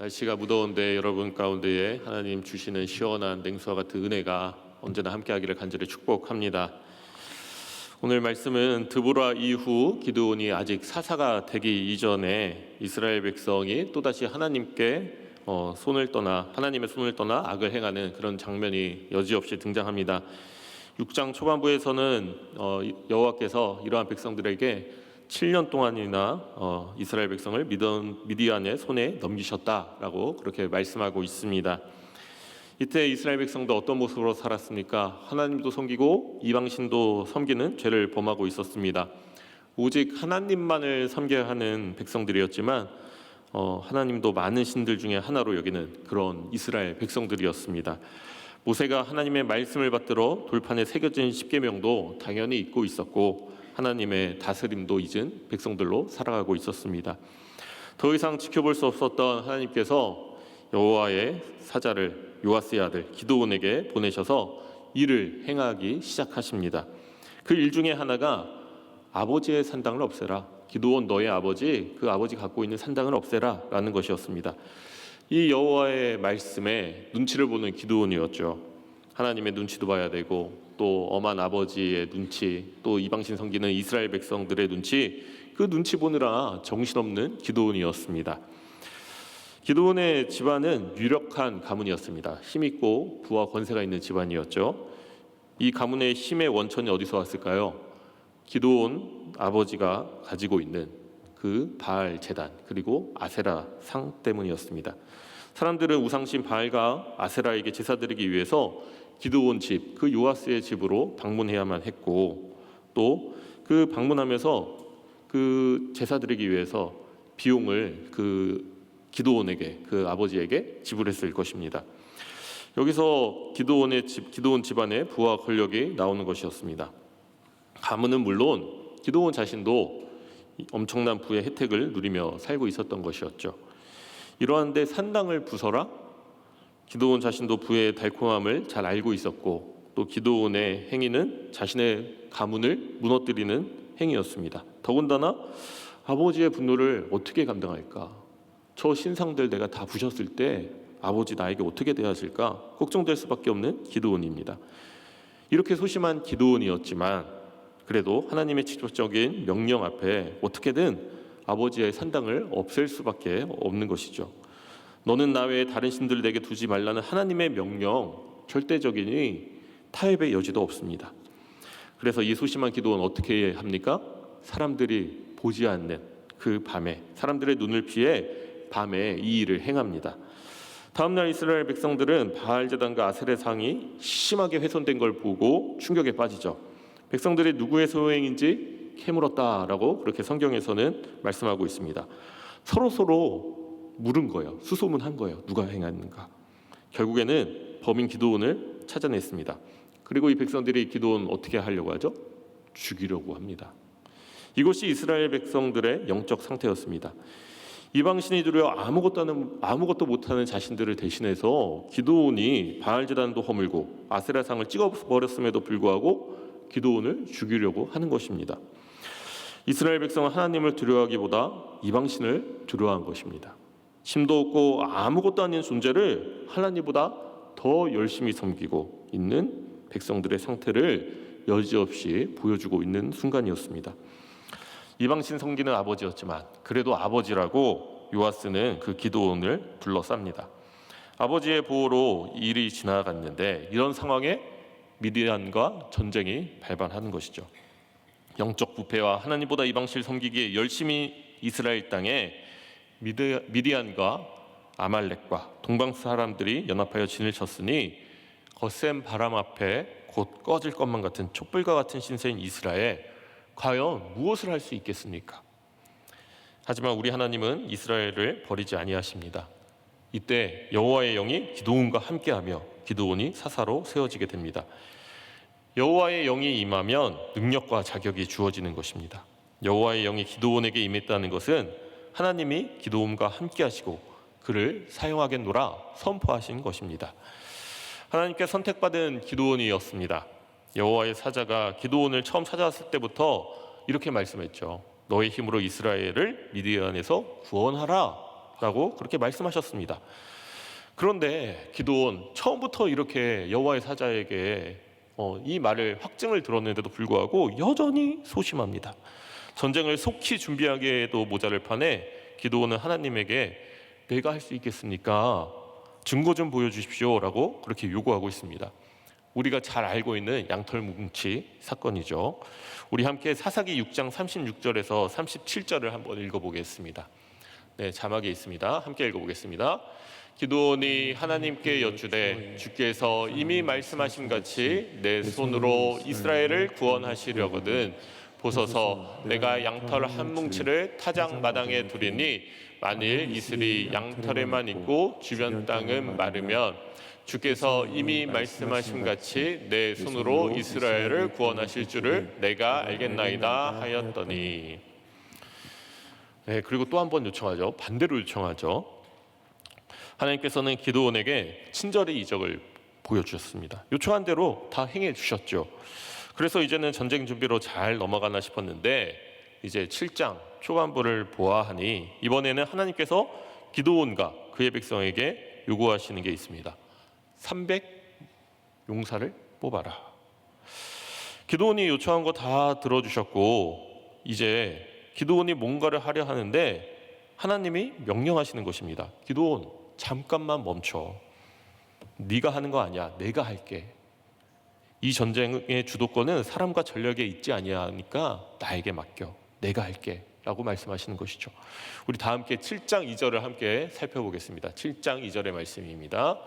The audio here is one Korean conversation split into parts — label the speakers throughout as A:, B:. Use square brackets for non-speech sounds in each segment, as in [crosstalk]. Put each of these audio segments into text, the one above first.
A: 날씨가 무더운데 여러분 가운데에 하나님 주시는 시원한 냉수와 같은 은혜가 언제나 함께하기를 간절히 축복합니다. 오늘 말씀은 드보라 이후 기드온이 아직 사사가 되기 이전에 이스라엘 백성이 또다시 하나님께 어, 손을 떠나 하나님의 손을 떠나 악을 행하는 그런 장면이 여지없이 등장합니다. 6장 초반부에서는 어, 여호와께서 이러한 백성들에게 7년 동안이나 어, 이스라엘 백성을 미던, 미디안의 손에 넘기셨다라고 그렇게 말씀하고 있습니다. 이때 이스라엘 백성도 어떤 모습으로 살았습니까? 하나님도 섬기고 이방신도 섬기는 죄를 범하고 있었습니다. 오직 하나님만을 섬겨야 하는 백성들이었지만 어, 하나님도 많은 신들 중에 하나로 여기는 그런 이스라엘 백성들이었습니다. 모세가 하나님의 말씀을 받들어 돌판에 새겨진 십계명도 당연히 잊고 있었고 하나님의 다스림도 잊은 백성들로 살아가고 있었습니다. 더 이상 지켜볼 수 없었던 하나님께서 여호와의 사자를 요아스의 아들 기도온에게 보내셔서 일을 행하기 시작하십니다. 그 일 중에 하나가 아버지의 산당을 없애라. 기도온 너의 아버지 그 아버지 갖고 있는 산당을 없애라라는 것이었습니다. 이 여호와의 말씀에 눈치를 보는 기도원이었죠. 하나님의 눈치도 봐야 되고 또 엄한 아버지의 눈치, 또 이방신 섬기는 이스라엘 백성들의 눈치, 그 눈치 보느라 정신없는 기도원이었습니다. 기도원의 집안은 유력한 가문이었습니다. 힘 있고 부와 권세가 있는 집안이었죠. 이 가문의 힘의 원천이 어디서 왔을까요? 기도원 아버지가 가지고 있는 그 바알 재단 그리고 아세라 상 때문이었습니다. 사람들은 우상신 바알과 아세라에게 제사 드리기 위해서 기도원 집, 그 요아스의 집으로 방문해야만 했고 또 그 방문하면서 그 제사 드리기 위해서 비용을 그 기도원에게 그 아버지에게 지불했을 것입니다. 여기서 기도원의 집, 기도원 집안의 부와 권력이 나오는 것이었습니다. 가문은 물론 기도원 자신도 엄청난 부의 혜택을 누리며 살고 있었던 것이었죠. 이러한데 산당을 부숴라? 기도원 자신도 부의 달콤함을 잘 알고 있었고 또 기도원의 행위는 자신의 가문을 무너뜨리는 행위였습니다. 더군다나 아버지의 분노를 어떻게 감당할까? 저 신상들 내가 다 부셨을 때 아버지 나에게 어떻게 대하실까? 걱정될 수밖에 없는 기도원입니다. 이렇게 소심한 기도원이었지만 그래도 하나님의 직접적인 명령 앞에 어떻게든 아버지의 산당을 없앨 수밖에 없는 것이죠. 너는 나 외에 다른 신들을 내게 두지 말라는 하나님의 명령 절대적이니 타협의 여지도 없습니다. 그래서 이 소심한 기도는 어떻게 합니까? 사람들이 보지 않는 그 밤에 사람들의 눈을 피해 밤에 이 일을 행합니다. 다음 날 이스라엘 백성들은 바알 제단과 아세레 상이 심하게 훼손된 걸 보고 충격에 빠지죠. 백성들이 누구의 소행인지 캐물었다라고 그렇게 성경에서는 말씀하고 있습니다. 서로 서로 물은 거예요. 수소문한 거예요. 누가 행했는가. 결국에는 범인 기도원을 찾아냈습니다. 그리고 이 백성들이 기도원 어떻게 하려고 하죠? 죽이려고 합니다. 이것이 이스라엘 백성들의 영적 상태였습니다. 이방신이 두려 아무것도 하는 아무것도 못하는 자신들을 대신해서 기도원이 바알 제단도 허물고 아세라상을 찍어 버렸음에도 불구하고 기도원을 죽이려고 하는 것입니다. 이스라엘 백성은 하나님을 두려워하기보다 이방신을 두려워한 것입니다. 힘도 없고 아무것도 아닌 존재를 하나님보다 더 열심히 섬기고 있는 백성들의 상태를 여지없이 보여주고 있는 순간이었습니다. 이방신 섬기는 아버지였지만 그래도 아버지라고 요아스는 그 기도원을 둘러쌉니다. 아버지의 보호로 일이 지나갔는데 이런 상황에 미디안과 전쟁이 발발하는 것이죠. 영적 부패와 하나님보다 이방실 섬기기에 열심히 이스라엘 땅에 미디안과 아말렉과 동방 사람들이 연합하여 진을 쳤으니 거센 바람 앞에 곧 꺼질 것만 같은 촛불과 같은 신세인 이스라엘 과연 무엇을 할 수 있겠습니까? 하지만 우리 하나님은 이스라엘을 버리지 아니하십니다. 이때 여호와의 영이 기도원과 함께하며 기도원이 사사로 세워지게 됩니다. 여호와의 영이 임하면 능력과 자격이 주어지는 것입니다. 여호와의 영이 기도원에게 임했다는 것은 하나님이 기도원과 함께 하시고 그를 사용하겠노라 선포하신 것입니다. 하나님께 선택받은 기도원이었습니다. 여호와의 사자가 기도원을 처음 찾아왔을 때부터 이렇게 말씀했죠. 너의 힘으로 이스라엘을 미디안에서 구원하라 라고 그렇게 말씀하셨습니다. 그런데 기도원 처음부터 이렇게 여호와의 사자에게 어, 이 말을 확증을 들었는데도 불구하고 여전히 소심합니다. 전쟁을 속히 준비하기에도 모자를 판에 기도원은 하나님에게 내가 할 수 있겠습니까? 증거 좀 보여주십시오라고 그렇게 요구하고 있습니다. 우리가 잘 알고 있는 양털 뭉치 사건이죠. 우리 함께 사사기 6장 36절에서 37절을 한번 읽어보겠습니다. 네, 자막에 있습니다. 함께 읽어보겠습니다. 기도원이 하나님께 여쭈되 주께서 이미 말씀하신 같이 내 손으로 이스라엘을 구원하시려거든 보소서 내가 양털 한 뭉치를 타작 마당에 두리니 만일 이슬이 양털에만 있고 주변 땅은 마르면 주께서 이미 말씀하신 같이 내 손으로 이스라엘을 구원하실 줄을 내가 알겠나이다 하였더니 네, 그리고 또 한 번 요청하죠. 반대로 요청하죠. 하나님께서는 기도원에게 친절의 이적을 보여주셨습니다. 요청한 대로 다 행해 주셨죠. 그래서 이제는 전쟁 준비로 잘 넘어가나 싶었는데 이제 7장 초반부를 보아하니 이번에는 하나님께서 기도원과 그의 백성에게 요구하시는 게 있습니다. 300 용사를 뽑아라. 기도원이 요청한 거 다 들어주셨고 이제 기도원이 뭔가를 하려 하는데 하나님이 명령하시는 것입니다. 기도원 잠깐만 멈춰. 네가 하는 거 아니야. 내가 할게. 이 전쟁의 주도권은 사람과 전력에 있지 아니하니까 나에게 맡겨. 내가 할게. 라고 말씀하시는 것이죠. 우리 다 함께 7장 2절을 함께 살펴보겠습니다. 7장 2절의 말씀입니다.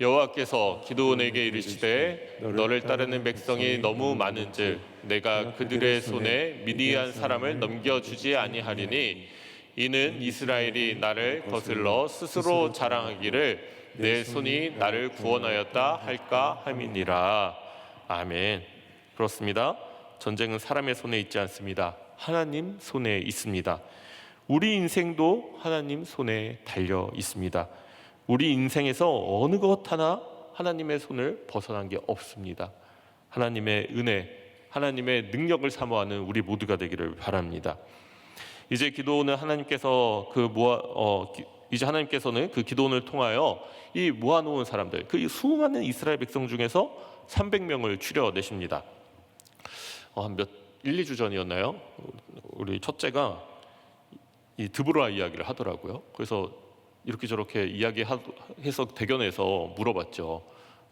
A: 여호와께서 기도원에게 이르시되 너를 따르는 백성이 너무 많은즉 내가 그들의 손에 미디안 사람을 넘겨 주지 아니하리니 이는 이스라엘이 나를 거슬러 스스로 자랑하기를 내 손이 나를 구원하였다 할까 함이니라 아멘. 그렇습니다. 전쟁은 사람의 손에 있지 않습니다. 하나님 손에 있습니다. 우리 인생도 하나님 손에 달려 있습니다. 우리 인생에서 어느 것 하나 하나님의 손을 벗어난 게 없습니다. 하나님의 은혜, 하나님의 능력을 사모하는 우리 모두가 되기를 바랍니다. 이제 기도는 하나님께서 그 모아 어, 기, 이제 하나님께서는 그 기도원을 통하여 이 모아놓은 사람들, 그 수많은 이스라엘 백성 중에서 300명을 추려내십니다. 어, 한몇 1, 2주 전이었나요? 우리 첫째가 이 드보라 이야기를 하더라고요. 그래서 이렇게 저렇게 이야기해서 대견해서 물어봤죠.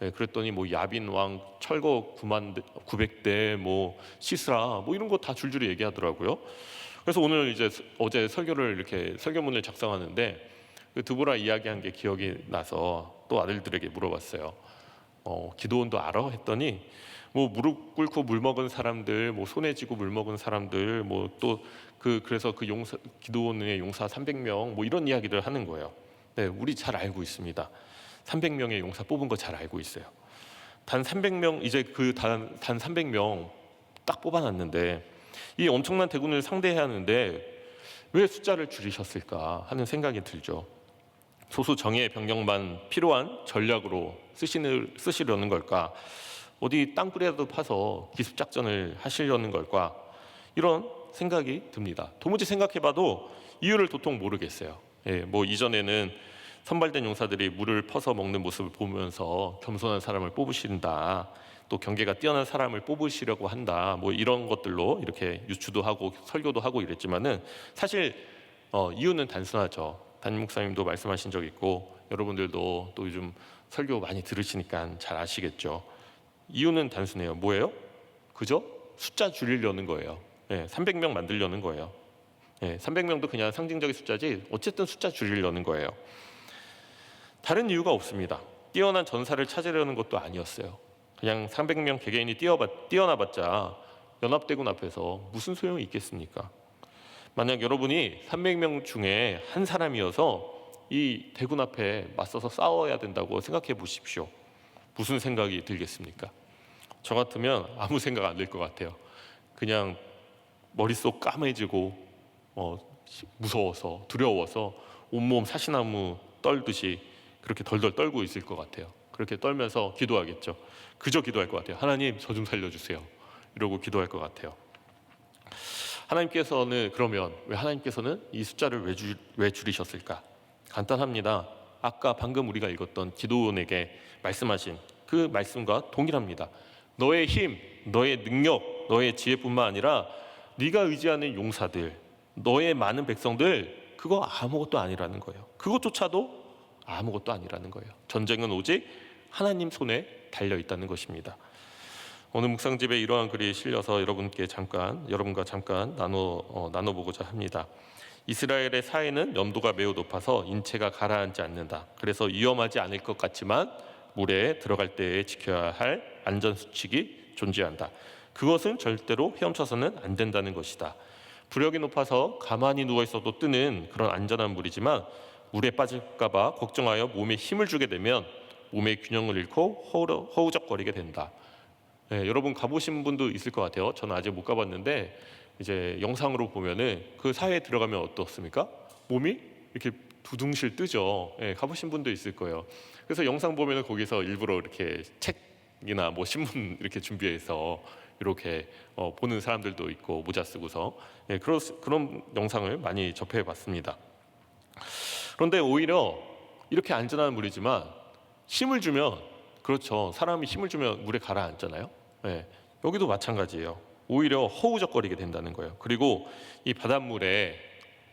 A: 네, 그랬더니 뭐 야빈 왕 철거 9만 900대 뭐 시스라 뭐 이런 거 다 줄줄이 얘기하더라고요. 그래서 오늘 이제 어제 설교를 이렇게 설교문을 작성하는데 그 드보라 이야기한 게 기억이 나서 또 아들들에게 물어봤어요. 어, 기도원도 알아? 했더니 뭐 무릎 꿇고 물 먹은 사람들, 뭐 손에 쥐고 물 먹은 사람들, 뭐 또 그 그래서 그 용사 기도원의 용사 300명 뭐 이런 이야기를 하는 거예요. 네, 우리 잘 알고 있습니다. 300명의 용사 뽑은 거 잘 알고 있어요. 단 300명 이제 그 단단 300명 딱 뽑아놨는데 이 엄청난 대군을 상대해야 하는데 왜 숫자를 줄이셨을까 하는 생각이 들죠. 소수 정예 병력만 필요한 전략으로 쓰시는 쓰시려는 걸까? 어디 땅굴이라도 파서 기습 작전을 하시려는 걸까? 이런 생각이 듭니다. 도무지 생각해봐도 이유를 도통 모르겠어요. 예, 뭐 이전에는 선발된 용사들이 물을 퍼서 먹는 모습을 보면서 겸손한 사람을 뽑으신다. 또 경계가 뛰어난 사람을 뽑으시려고 한다. 뭐 이런 것들로 이렇게 유추도 하고 설교도 하고 이랬지만은 사실 어, 이유는 단순하죠. 담임 목사님도 말씀하신 적 있고 여러분들도 또 요즘 설교 많이 들으시니까 잘 아시겠죠. 이유는 단순해요. 뭐예요? 그죠? 숫자 줄이려는 거예요. 예, 300명 만들려는 거예요. 예, 300명도 그냥 상징적인 숫자지 어쨌든 숫자 줄이려는 거예요. 다른 이유가 없습니다. 뛰어난 전사를 찾으려는 것도 아니었어요. 그냥 300명 개개인이 뛰어봤, 뛰어나봤자 연합대군 앞에서 무슨 소용이 있겠습니까? 만약 여러분이 300명 중에 한 사람이어서 이 대군 앞에 맞서서 싸워야 된다고 생각해 보십시오. 무슨 생각이 들겠습니까? 저 같으면 아무 생각 안 들 것 같아요. 그냥 머릿속 까매지고 어, 무서워서 두려워서 온몸 사시나무 떨듯이 그렇게 덜덜 떨고 있을 것 같아요. 그렇게 떨면서 기도하겠죠. 그저 기도할 것 같아요. 하나님 저 좀 살려주세요. 이러고 기도할 것 같아요. 하나님께서는 그러면 왜 하나님께서는 이 숫자를 왜, 줄, 왜 줄이셨을까? 간단합니다. 아까 방금 우리가 읽었던 기도원에게 말씀하신 그 말씀과 동일합니다. 너의 힘, 너의 능력, 너의 지혜뿐만 아니라 네가 의지하는 용사들, 너의 많은 백성들 그거 아무것도 아니라는 거예요. 그것조차도 아무것도 아니라는 거예요. 전쟁은 오직 하나님 손에 달려 있다는 것입니다. 오늘 묵상집에 이러한 글이 실려서 여러분께 잠깐 여러분과 잠깐 나눠 어, 나눠보고자 합니다. 이스라엘의 사회는 염도가 매우 높아서 인체가 가라앉지 않는다. 그래서 위험하지 않을 것 같지만 물에 들어갈 때에 지켜야 할 안전 수칙이 존재한다. 그것은 절대로 헤엄쳐서는 안 된다는 것이다. 부력이 높아서 가만히 누워 있어도 뜨는 그런 안전한 물이지만 물에 빠질까봐 걱정하여 몸에 힘을 주게 되면 몸의 균형을 잃고 허우- 허우적거리게 된다. 네, 여러분 가보신 분도 있을 것 같아요. 저는 아직 못 가봤는데 이제 영상으로 보면은 그 사회에 들어가면 어떻습니까? 몸이 이렇게 두둥실 뜨죠. 예, 가보신 분도 있을 거예요. 그래서 영상 보면은 거기서 일부러 이렇게 책이나 뭐 신문 [laughs] 이렇게 준비해서 이렇게 어, 보는 사람들도 있고 모자 쓰고서 예, 그런 그런 영상을 많이 접해봤습니다. 그런데 오히려 이렇게 안전한 물이지만 힘을 주면 그렇죠. 사람이 힘을 주면 물에 가라앉잖아요. 예, 여기도 마찬가지예요. 오히려 허우적거리게 된다는 거예요. 그리고 이 바닷물에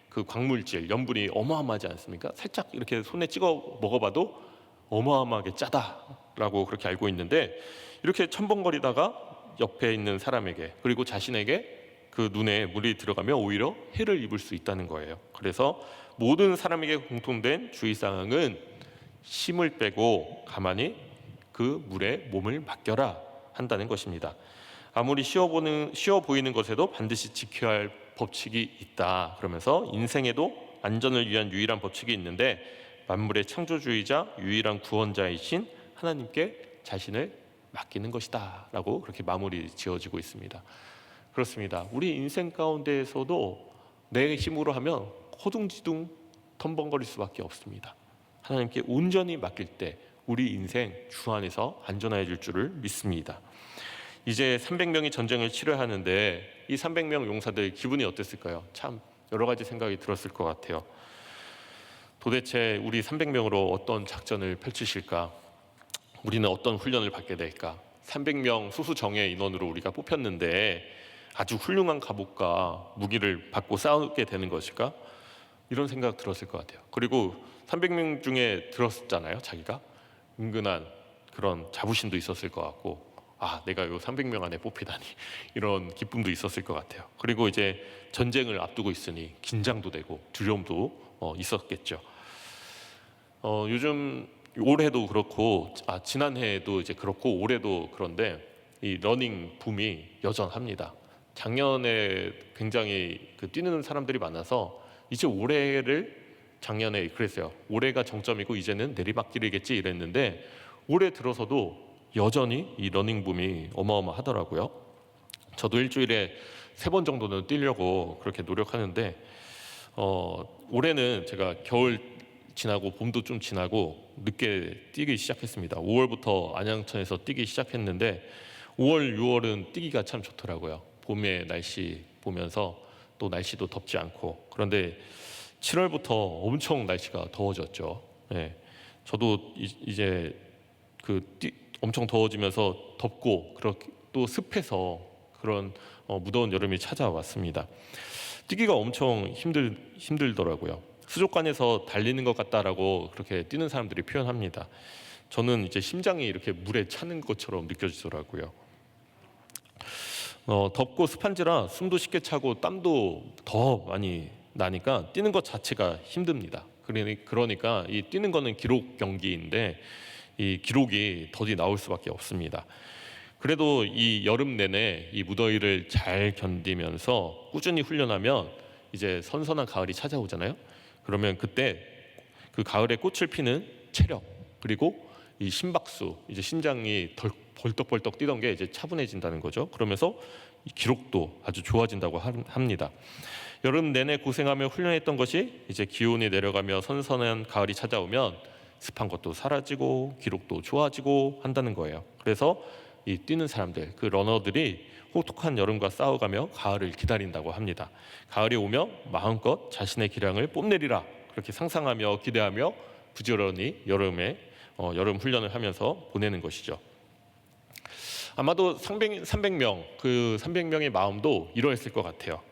A: 그 광물질, 염분이 어마어마하지 않습니까? 살짝 이렇게 손에 찍어 먹어봐도 어마어마하게 짜다라고 그렇게 알고 있는데 이렇게 첨벙거리다가 옆에 있는 사람에게 그리고 자신에게 그 눈에 물이 들어가면 오히려 해를 입을 수 있다는 거예요. 그래서 모든 사람에게 공통된 주의사항은 힘을 빼고 가만히 그 물에 몸을 맡겨라 한다는 것입니다. 아무리 쉬워 보는 쉬워 보이는 것에도 반드시 지켜야 할 법칙이 있다. 그러면서 인생에도 안전을 위한 유일한 법칙이 있는데 만물의 창조주의자 유일한 구원자이신 하나님께 자신을 맡기는 것이다 라고 그렇게 마무리 지어지고 있습니다. 그렇습니다. 우리 인생 가운데에서도 내 힘으로 하면 허둥지둥 덤벙거릴 수밖에 없습니다. 하나님께 온전히 맡길 때 우리 인생 주 안에서 안전해질 줄을 믿습니다. 이제 300명이 전쟁을 치러 하는데 이 300명 용사들 기분이 어땠을까요? 참 여러 가지 생각이 들었을 것 같아요. 도대체 우리 300명으로 어떤 작전을 펼치실까? 우리는 어떤 훈련을 받게 될까? 300명 수수정예 인원으로 우리가 뽑혔는데 아주 훌륭한 갑옷과 무기를 받고 싸우게 되는 것일까? 이런 생각 들었을 것 같아요. 그리고 300명 중에 들었잖아요, 자기가 은근한 그런 자부심도 있었을 것 같고, 아, 내가 요 300명 안에 뽑히다니 [laughs] 이런 기쁨도 있었을 것 같아요. 그리고 이제 전쟁을 앞두고 있으니 긴장도 되고 두려움도 어, 있었겠죠. 어, 요즘 올해도 그렇고, 아, 지난해에도 이제 그렇고 올해도 그런데 이 러닝 붐이 여전합니다. 작년에 굉장히 그 뛰는 사람들이 많아서 이제 올해를 작년에 그랬어요. 올해가 정점이고 이제는 내리막길이겠지 이랬는데 올해 들어서도 여전히 이 러닝 붐이 어마어마하더라고요. 저도 일주일에 세 번 정도는 뛰려고 그렇게 노력하는데 어, 올해는 제가 겨울 지나고 봄도 좀 지나고 늦게 뛰기 시작했습니다. 5월부터 안양천에서 뛰기 시작했는데 5월, 6월은 뛰기가 참 좋더라고요. 봄의 날씨 보면서 또 날씨도 덥지 않고 그런데 7월부터 엄청 날씨가 더워졌죠. 예. 저도 이- 이제 그 뛰- 엄청 더워지면서 덥고 그렇게 또 습해서 그런 어, 무더운 여름이 찾아왔습니다. 뛰기가 엄청 힘들 힘들더라고요. 수족관에서 달리는 것 같다라고 그렇게 뛰는 사람들이 표현합니다. 저는 이제 심장이 이렇게 물에 차는 것처럼 느껴지더라고요. 어, 덥고 습한지라 숨도 쉽게 차고 땀도 더 많이 나니까 뛰는 것 자체가 힘듭니다. 그러니- 그러니까 이 뛰는 거는 기록 경기인데 이 기록이 더디 나올 수밖에 없습니다. 그래도 이 여름 내내 이 무더위를 잘 견디면서 꾸준히 훈련하면 이제 선선한 가을이 찾아오잖아요. 그러면 그때 그 가을에 꽃을 피는 체력 그리고 이 심박수 이제 심장이 덜 벌떡벌떡 뛰던 게 이제 차분해진다는 거죠. 그러면서 이 기록도 아주 좋아진다고 하- 합니다. 여름 내내 고생하며 훈련했던 것이 이제 기온이 내려가며 선선한 가을이 찾아오면 습한 것도 사라지고 기록도 좋아지고 한다는 거예요. 그래서 이 뛰는 사람들, 그 러너들이 혹독한 여름과 싸워가며 가을을 기다린다고 합니다. 가을이 오면 마음껏 자신의 기량을 뽐내리라. 그렇게 상상하며 기대하며 부지런히 여름에 어, 여름 훈련을 하면서 보내는 것이죠. 아마도 300, 300명 그 300명의 마음도 이러했을 것 같아요.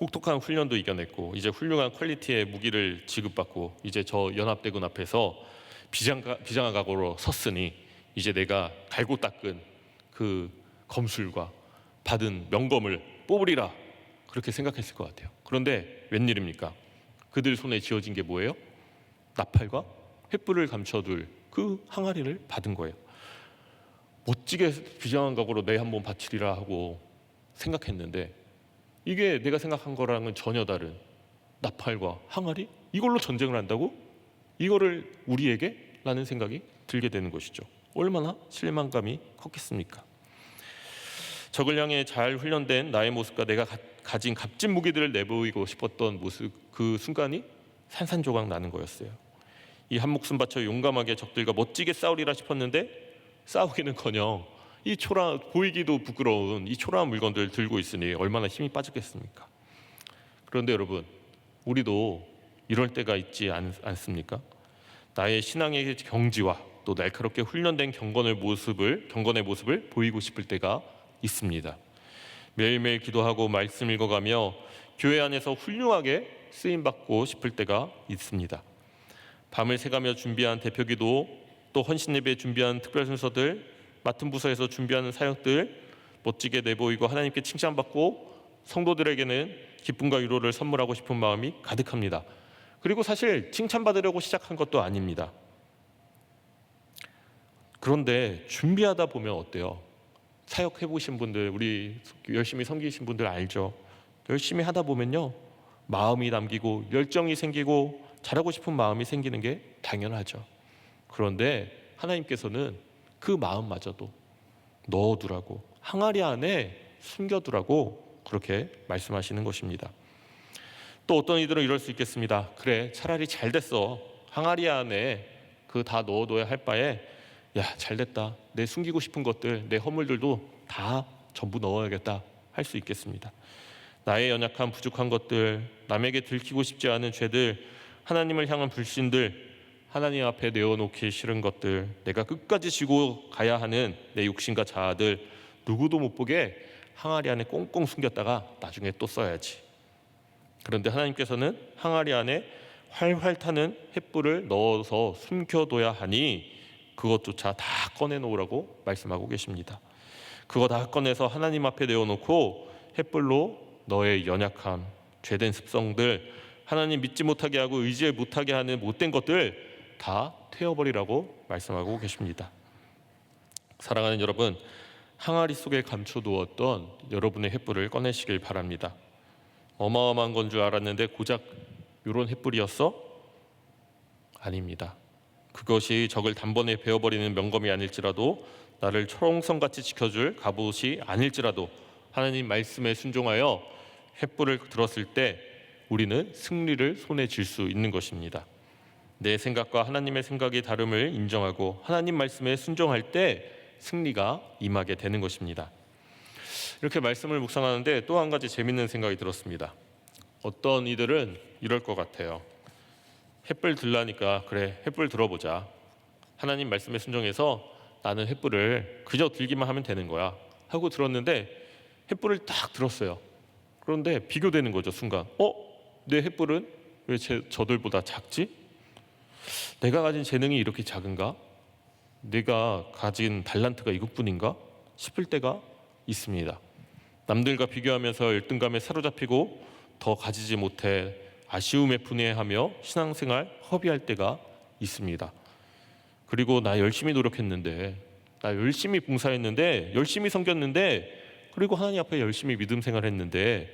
A: 혹독한 훈련도 이겨냈고 이제 훌륭한 퀄리티의 무기를 지급받고 이제 저 연합대군 앞에서 비장가, 비장한 각오로 섰으니 이제 내가 갈고 닦은 그 검술과 받은 명검을 뽑으리라 그렇게 생각했을 것 같아요. 그런데 웬일입니까? 그들 손에 쥐어진 게 뭐예요? 나팔과 횃불을 감춰둘 그 항아리를 받은 거예요. 멋지게 비장한 각오로 내 한번 바치리라 하고 생각했는데 이게 내가 생각한 거랑은 전혀 다른 나팔과 항아리 이걸로 전쟁을 한다고 이거를 우리에게 라는 생각이 들게 되는 것이죠. 얼마나 실망감이 컸겠습니까? 적을 향해 잘 훈련된 나의 모습과 내가 가, 가진 값진 무기들을 내보이고 싶었던 모습 그 순간이 산산조각 나는 거였어요. 이 한 목숨 바쳐 용감하게 적들과 멋지게 싸우리라 싶었는데 싸우기는커녕 이 초라 보이기도 부끄러운 이 초라한 물건들 들고 있으니 얼마나 힘이 빠졌겠습니까? 그런데 여러분 우리도 이럴 때가 있지 않, 않습니까? 나의 신앙의 경지와 또 날카롭게 훈련된 경건의 모습을 경건의 모습을 보이고 싶을 때가 있습니다. 매일매일 기도하고 말씀 읽어가며 교회 안에서 훌륭하게 쓰임 받고 싶을 때가 있습니다. 밤을 새가며 준비한 대표기도 또 헌신 예배 준비한 특별 순서들 맡은 부서에서 준비하는 사역들 멋지게 내보이고 하나님께 칭찬받고 성도들에게는 기쁨과 위로를 선물하고 싶은 마음이 가득합니다. 그리고 사실 칭찬받으려고 시작한 것도 아닙니다. 그런데 준비하다 보면 어때요? 사역해 보신 분들, 우리 열심히 섬기신 분들 알죠? 열심히 하다 보면요. 마음이 남기고 열정이 생기고 잘하고 싶은 마음이 생기는 게 당연하죠. 그런데 하나님께서는 그 마음마저도 넣어두라고 항아리 안에 숨겨두라고 그렇게 말씀하시는 것입니다. 또 어떤 이들은 이럴 수 있겠습니다. 그래 차라리 잘 됐어 항아리 안에 그 다 넣어둬야 할 바에 야 잘됐다 내 숨기고 싶은 것들 내 허물들도 다 전부 넣어야겠다 할 수 있겠습니다. 나의 연약한 부족한 것들 남에게 들키고 싶지 않은 죄들 하나님을 향한 불신들 하나님 앞에 내어놓기 싫은 것들 내가 끝까지 지고 가야 하는 내 욕심과 자아들 누구도 못 보게 항아리 안에 꽁꽁 숨겼다가 나중에 또 써야지. 그런데 하나님께서는 항아리 안에 활활 타는 횃불을 넣어서 숨겨둬야 하니 그것조차 다 꺼내놓으라고 말씀하고 계십니다. 그거 다 꺼내서 하나님 앞에 내어놓고 횃불로 너의 연약함, 죄된 습성들, 하나님 믿지 못하게 하고 의지 못하게 하는 못된 것들 다 태워버리라고 말씀하고 계십니다. 사랑하는 여러분, 항아리 속에 감춰두었던 여러분의 횃불을 꺼내시길 바랍니다. 어마어마한 건 줄 알았는데 고작 이런 횃불이었어? 아닙니다. 그것이 적을 단번에 베어버리는 명검이 아닐지라도 나를 초롱성같이 지켜줄 갑옷이 아닐지라도 하나님 말씀에 순종하여 횃불을 들었을 때 우리는 승리를 손에 쥘 수 있는 것입니다. 내 생각과 하나님의 생각이 다름을 인정하고 하나님 말씀에 순종할 때 승리가 임하게 되는 것입니다. 이렇게 말씀을 묵상하는데 또 한 가지 재밌는 생각이 들었습니다. 어떤 이들은 이럴 것 같아요. 횃불 들라니까 그래 횃불 들어보자. 하나님 말씀에 순종해서 나는 횃불을 그저 들기만 하면 되는 거야 하고 들었는데 횃불을 딱 들었어요. 그런데 비교되는 거죠 순간. 어? 내 횃불은 왜 제, 저들보다 작지? 내가 가진 재능이 이렇게 작은가? 내가 가진 달란트가 이것뿐인가? 싶을 때가 있습니다. 남들과 비교하면서 열등감에 사로잡히고 더 가지지 못해 아쉬움에 분해하며 신앙생활 허비할 때가 있습니다. 그리고 나 열심히 노력했는데, 나 열심히 봉사했는데, 열심히 섬겼는데, 그리고 하나님 앞에 열심히 믿음 생활했는데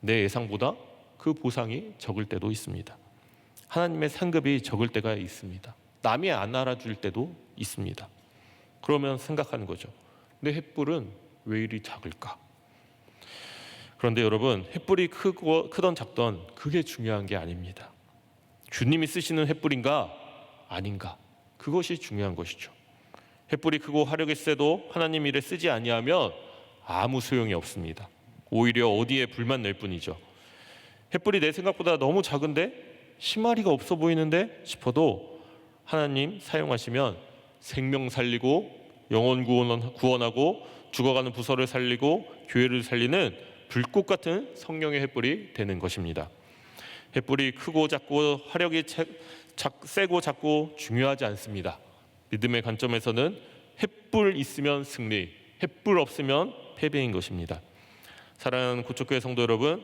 A: 내 예상보다 그 보상이 적을 때도 있습니다. 하나님의 상급이 적을 때가 있습니다. 남이 안 알아줄 때도 있습니다. 그러면 생각하는 거죠. 내 횃불은 왜 이리 작을까? 그런데 여러분, 횃불이 크고 크던 작던 그게 중요한 게 아닙니다. 주님이 쓰시는 횃불인가 아닌가 그것이 중요한 것이죠. 횃불이 크고 화력이 세도 하나님 일에 쓰지 아니하면 아무 소용이 없습니다. 오히려 어디에 불만 낼 뿐이죠. 횃불이 내 생각보다 너무 작은데 희마리가 없어 보이는데 싶어도 하나님 사용하시면 생명 살리고 영혼 구원, 구원하고 죽어가는 부서를 살리고 교회를 살리는 불꽃 같은 성령의 횃불이 되는 것입니다. 횃불이 크고 작고 화력이 세고 작고 중요하지 않습니다. 믿음의 관점에서는 횃불 있으면 승리, 횃불 없으면 패배인 것입니다. 사랑하는 고척교회 성도 여러분,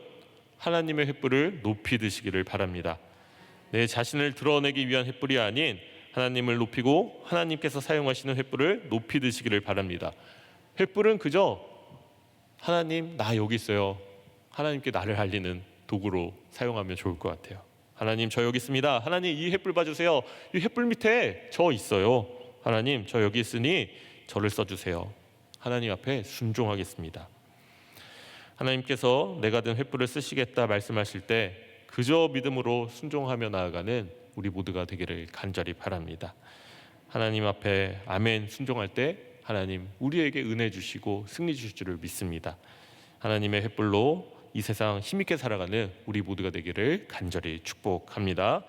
A: 하나님의 횃불을 높이 드시기를 바랍니다. 내 자신을 드러내기 위한 횃불이 아닌 하나님을 높이고 하나님께서 사용하시는 횃불을 높이 드시기를 바랍니다. 횃불은 그저 하나님 나 여기 있어요. 하나님께 나를 알리는 도구로 사용하면 좋을 것 같아요. 하나님 저 여기 있습니다. 하나님 이 횃불 봐주세요. 이 횃불 밑에 저 있어요. 하나님 저 여기 있으니 저를 써주세요. 하나님 앞에 순종하겠습니다. 하나님께서 내가 든 횃불을 쓰시겠다 말씀하실 때 그저 믿음으로 순종하며 나아가는 우리 모두가 되기를 간절히 바랍니다. 하나님 앞에 아멘 순종할 때 하나님 우리에게 은혜 주시고 승리 주실 줄을 믿습니다. 하나님의 횃불로 이 세상 힘있게 살아가는 우리 모두가 되기를 간절히 축복합니다.